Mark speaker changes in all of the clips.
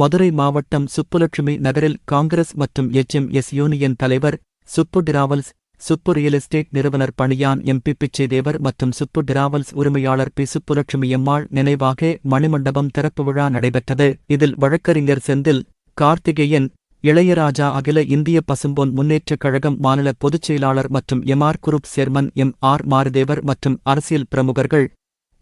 Speaker 1: மதுரை மாவட்டம் சுப்புலட்சுமி நகரில் காங்கிரஸ் மற்றும் எச்எம்எஸ் யூனியன் தலைவர் Subbu travels Subbu real estate நிறுவனர் பணியான் எம்பி பிச்சைதேவர் மற்றும் சுப்பு டிராவல்ஸ் உரிமையாளர் பி சுப்புலட்சுமி எம்மாள் நினைவாக மணிமண்டபம் திறப்பு விழா நடைபெற்றது. இதில் வழக்கறிஞர் செந்தில் கார்த்திகேயன் இளையராஜா அகில இந்திய பசும்பொன் முன்னேற்றக் கழகம் மாநில பொதுச் செயலாளர் மற்றும் MR group chairman M R Marudevar மற்றும் அரசியல் பிரமுகர்கள்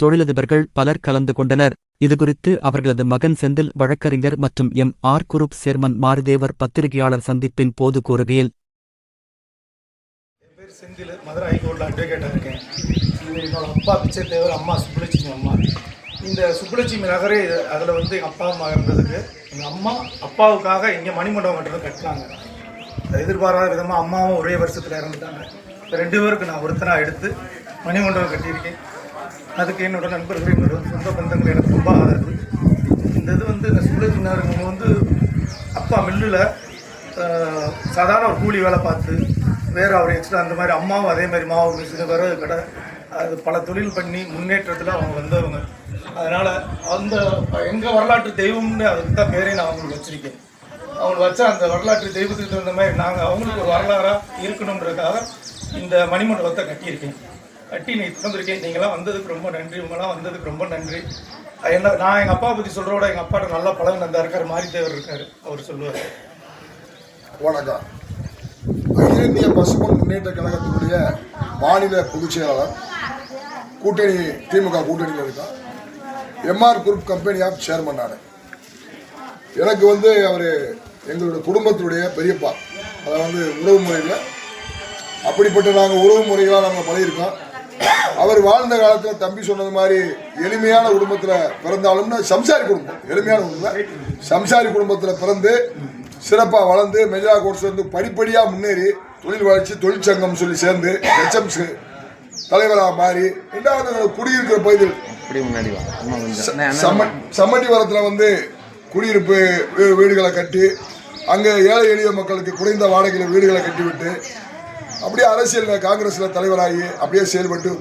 Speaker 1: தொழிலதிபர்கள் பலர் கலந்து கொண்டனர். இதுகுறித்து அவர்களது மகன் செந்தில் வழக்கறிஞர் மற்றும் M. R. Group chairman Maridevar பத்திரிகையாளர் சந்திப்பின் போது கூறுகையில்
Speaker 2: செந்தில் மதுரை ஹைகோர்ட்டில் அட்வொகேட்டாக இருக்கேன். இது என்னோட அப்பா பிச்சை தேவர் அம்மா சுப்புலட்சுமி அம்மா. இந்த சுப்புலட்சுமி நகரே அதில் வந்து எங்கள் அப்பா அம்மா இருந்ததுக்கு எங்கள் அம்மா அப்பாவுக்காக இங்கே மணிமண்டபம் கட்டுறது கட்டினாங்க. எதிர்பாராத விதமாக அம்மாவும் ஒரே வருஷத்தில் இறந்துட்டாங்க. ரெண்டு பேருக்கு நான் ஒருத்தனாக எடுத்து மணிமண்டபம் கட்டியிருக்கேன். அதுக்கு என்னோட நண்பர்கள் என்னோட சொந்த பந்தங்கள் எனக்கு ரொம்ப ஆதரவு. இந்த இது வந்து இந்த சூழல் நகர் வந்து அப்பா மில்லில் சாதாரண ஒரு கூலி வேலை பார்த்து வேறு அவர் எக்ஸ்ட்ரா அந்த மாதிரி அம்மாவும் அதே மாதிரி மாவு மிஷினு வேறு கடை அது பல தொழில் பண்ணி முன்னேற்றத்தில் அவங்க வந்தவங்க. அதனால் அந்த எங்கள் வரலாற்று தெய்வம்னு அதுக்கு தான் பேரே நான் அவங்களுக்கு வச்சுருக்கேன். அவங்க வச்ச அந்த வரலாற்று தெய்வத்துக்கு தகுந்த மாதிரி நாங்கள் அவங்களுக்கு ஒரு வரலாறாக இருக்கணுன்றதுக்காக இந்த மணிமண்டபத்தை கட்டியிருக்கேன். கட்டி நீ திறந்திருக்கேன் நீங்களாம் வந்ததுக்கு ரொம்ப நன்றி. உங்களாம் வந்ததுக்கு ரொம்ப நன்றி. என்ன நான் எங்கள் அப்பா பற்றி சொல்கிறோட எங்கள் அப்பாட்ட நல்லா பழகின அந்த இருக்கார் மாரித்தேவர் இருக்கார். அவர் சொல்லுவார்.
Speaker 3: வணக்கம். அகில இந்திய பசுமன் முன்னேற்ற கழகத்தினுடைய மாநில பொதுச் செயலாளர் கூட்டணி திமுக கூட்டணியில் இருக்கான் MR group company of chairman நான். எனக்கு வந்து அவர் எங்களுடைய குடும்பத்தினுடைய பெரியப்பா. அதை வந்து உறவு முறையில். அப்படிப்பட்ட நாங்கள் உறவு முறைகளாக நாங்கள் பழகிருக்கோம் அவர் வாழ்ந்த காலத்தில் தம்பி சொன்னது மாதிரி எளிமையான குடும்பத்தில் பிறந்தாலும்னா சம்சாரி குடும்பம். எளிமையான குடும்பம் சம்சாரி குடும்பத்தில் பிறந்து சிறப்பாக வளர்ந்து மெஜா கோர்ஸ் வந்து படிப்படியாக முன்னேறி தொழில் வளர்ச்சி தொழிற்சங்கம் சொல்லி சேர்ந்து ஹெச்எம்ஸ் தலைவராக மாறி ரெண்டாவது குடியிருக்கிற பகுதியில்
Speaker 4: அப்படி முன்னாடி வா. அம்மா கொஞ்சம். அண்ணே, அண்ணே,
Speaker 3: சம்ம சம்மட்டி வரத்தில் வந்து குடியிருப்பு வீடுகளை கட்டி அங்கே ஏழை எளிய மக்களுக்கு குறைந்த வாடகையில் வீடுகளை கட்டிவிட்டு அப்படியே அரசியல் காங்கிரஸில் தலைவராகி அப்படியே செயல்பட்டு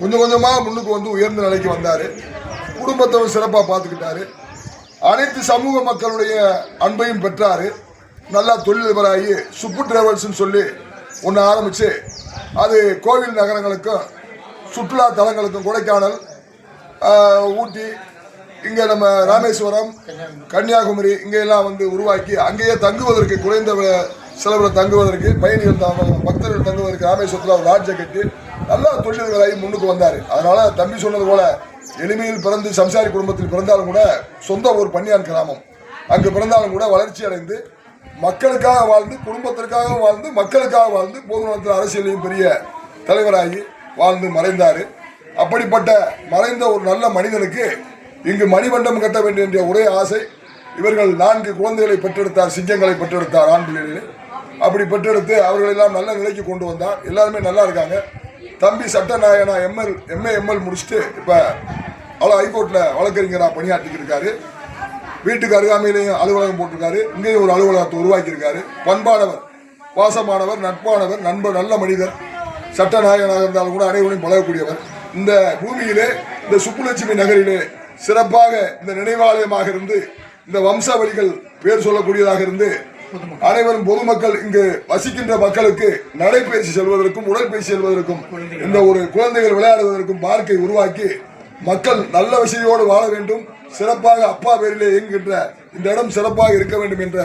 Speaker 3: கொஞ்சம் கொஞ்சமாக முன்னுக்கு வந்து உயர்ந்த நிலைக்கு வந்தார். குடும்பத்தை சிறப்பாக பார்த்துக்கிட்டாரு. அனைத்து சமூக மக்களுடைய அன்பையும் பெற்றார். நல்லா தொழிலதிபராகி சுப்பு டிராவல்ஸ்னு சொல்லி ஒன்று ஆரம்பித்து அது கோவில் நகரங்களுக்கும் சுற்றுலா தலங்களுக்கும் கொடைக்கானல் ஊட்டி இங்கே நம்ம ராமேஸ்வரம் கன்னியாகுமரி இங்கே எல்லாம் வந்து உருவாக்கி அங்கேயே தங்குவதற்கு குறைந்த விலை செலவில் தங்குவதற்கு பயணிகள் தங்க- பக்தர்கள் தங்குவதற்கு ராமேஸ்வரத்தில் அவர் லாட்ஜை கட்டி நல்லா தொழில்களாகி முன்னுக்கு வந்தார். அதனால் தம்பி சொன்னது போல எளிமையில் பிறந்து சம்சாரி குடும்பத்தில் பிறந்தாலும் கூட சொந்த ஊர் பன்னியான் கிராமம். அங்கு பிறந்தாலும் கூட வளர்ச்சி அடைந்து மக்களுக்காக வாழ்ந்து குடும்பத்திற்காக வாழ்ந்து மக்களுக்காக வாழ்ந்து பொதுநலத்தில் அரசியலையும் பெரிய தலைவராகி வாழ்ந்து மறைந்தார். அப்படிப்பட்ட மறைந்த ஒரு நல்ல மனிதனுக்கு இங்கு மணிமண்டம் கட்ட வேண்டும் என்ற ஒரே ஆசை இவர்கள் நான்கு குழந்தைகளை பெற்றெடுத்தார் சிங்கங்களை பெற்றெடுத்தார் ஆண் அப்படி பெற்றெடுத்து அவர்களெல்லாம் நல்ல நிலைக்கு கொண்டு வந்தார். எல்லாருமே நல்லா இருக்காங்க. தம்பி சட்டநாயகனா எம்எல் எம்ஏ எம்எல் முடிச்சுட்டு இப்போ அவ்வளோ ஹைகோர்ட்டில் வழக்கறிஞராக பணியாற்றிட்டு இருக்காரு. வீட்டுக்கு அருகாமையிலையும் அலுவலகம் போட்டிருக்காரு. இங்கேயும் ஒரு அலுவலகத்தை உருவாக்கியிருக்காரு. பண்பானவர் பாசமானவர் நட்பானவர் நண்பர் நல்ல மனிதர். சட்டநாயகனாக இருந்தாலும் கூட அனைவரையும் பழகக்கூடியவர். இந்த பூமியிலே இந்த சுப்புலட்சுமி நகரிலே சிறப்பாக இந்த நினைவாலயமாக இருந்து இந்த வம்சாவளிகள் பேர் சொல்லக்கூடியதாக இருந்து அனைவரும் பொதுமக்கள் இங்கு வசிக்கின்ற மக்களுக்கு நடைபயிற்சி செல்வதற்கும் உடற்பயிற்சி செல்வதற்கும் இந்த ஒரு குழந்தைகள் விளையாடுவதற்கும் பார்க்கை உருவாக்கி மக்கள் நல்ல வசதியோடு வாழ வேண்டும். சிறப்பாக அப்பா பேரிலே இயங்குகின்ற இந்த இடம் சிறப்பாக இருக்க வேண்டும் என்ற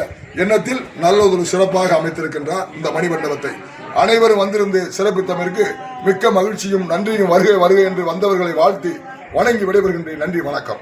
Speaker 3: எண்ணத்தில் நல்லதொரு சிறப்பாக அமைத்திருக்கின்றார் இந்த மணிமண்டபத்தை அனைவரும் வந்திருந்து சிறப்பித்தமைக்கு மிக்க மகிழ்ச்சியும் நன்றியும் வருகை வருகை என்று வந்தவர்களை வாழ்த்தி வணங்கி விடைபெறுகின்றேன். நன்றி வணக்கம்.